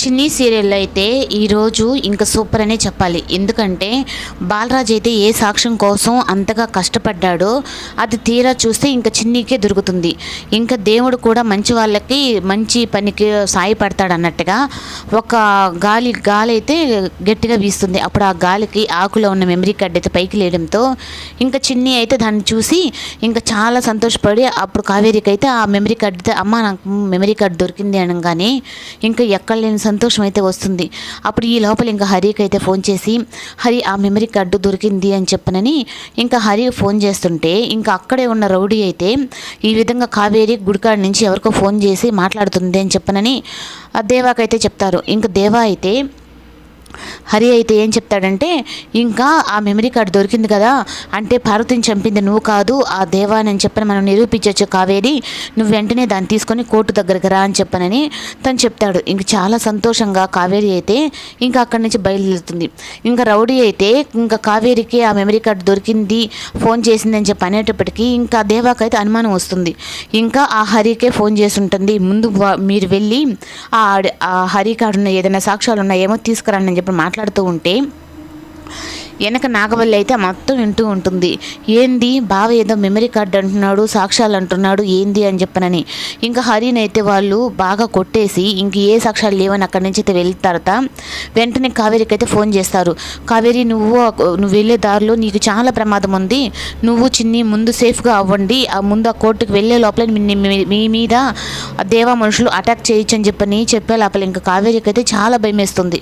చిన్ని సీరియల్ అయితే ఈరోజు ఇంకా సూపర్ అనే చెప్పాలి. ఎందుకంటే బాలరాజ్ అయితే ఏ సాక్ష్యం కోసం అంతగా కష్టపడ్డాడో అది తీరా చూస్తే ఇంకా చిన్నీకే దొరుకుతుంది. ఇంకా దేవుడు కూడా మంచి వాళ్ళకి మంచి పనికి సాయపడతాడు అన్నట్టుగా ఒక గాలి గాలి అయితే గట్టిగా వీస్తుంది. అప్పుడు ఆ గాలికి ఆకులో ఉన్న మెమరీ కార్డ్ అయితే పైకి లేయడంతో ఇంకా చిన్ని అయితే దాన్ని చూసి ఇంకా చాలా సంతోషపడి అప్పుడు కావేరికి అయితే ఆ మెమరీ కార్డ్ అమ్మ నాకు మెమరీ కార్డ్ దొరికింది అనగానే ఇంకా ఎక్కడ లేని సంతోషం అయితే వస్తుంది. అప్పుడు ఈ లోపల ఇంకా హరికి అయితే ఫోన్ చేసి హరి ఆ మెమరీ కార్డు దొరికింది అని చెప్పనని ఇంకా హరి ఫోన్ చేస్తుంటే ఇంకా అక్కడే ఉన్న రౌడీ అయితే ఈ విధంగా కావేరి గుడికాడ నుంచి ఎవరికో ఫోన్ చేసి మాట్లాడుతుంది అని చెప్పనని ఆ దేవాకైతే చెప్తారు. ఇంకా దేవా అయితే హరి అయితే ఏం చెప్తాడంటే ఇంకా ఆ మెమరీ కార్డు దొరికింది కదా అంటే పార్వతిని చంపింది నువ్వు కాదు ఆ దేవా అని చెప్పని మనం నిరూపించవచ్చు కావేరి నువ్వు వెంటనే దాన్ని తీసుకొని కోర్టు దగ్గరికి రా అని చెప్పనని తను చెప్తాడు. ఇంక చాలా సంతోషంగా కావేరి అయితే ఇంకా అక్కడి నుంచి బయలుదేరుతుంది. ఇంకా రౌడీ అయితే ఇంకా కావేరికి ఆ మెమరీ కార్డు దొరికింది ఫోన్ చేసింది అని చెప్పి అనేటప్పటికీ ఇంకా దేవాకైతే అనుమానం వస్తుంది. ఇంకా ఆ హరికే ఫోన్ చేసి ఉంటుంది ముందు మీరు వెళ్ళి ఆ ఆడ- ఆ హరి కాడున్న ఏదైనా సాక్ష్యాలు ఉన్నాయేమో తీసుకురండి అని ఇప్పుడు మాట్లాడుతూ ఉంటే వెనక నాగవల్లి అయితే మొత్తం వింటూ ఉంటుంది. ఏంది? బావ ఏదో మెమరీ కార్డ్ అంటున్నాడు సాక్ష్యాలు అంటున్నాడు ఏంది అని చెప్పనని. ఇంకా హరిని అయితే వాళ్ళు బాగా కొట్టేసి ఇంక ఏ సాక్ష్యాలు లేవని అక్కడి నుంచి అయితే వెళ్ళిన తర్వాత వెంటనే కావేరికి అయితే ఫోన్ చేస్తారు. కావేరి నువ్వు నువ్వు వెళ్ళే దారిలో నీకు చాలా ప్రమాదం ఉంది. నువ్వు చిన్ని ముందు సేఫ్గా అవ్వండి. ఆ ముందు ఆ కోర్టుకు వెళ్ళే లోపల మీ- మీద ఆ దేవా మనుషులు అటాక్ చేయొచ్చు అని చెప్పని చెప్పే లోపల ఇంకా కావేరికి అయితే చాలా భయం వేస్తుంది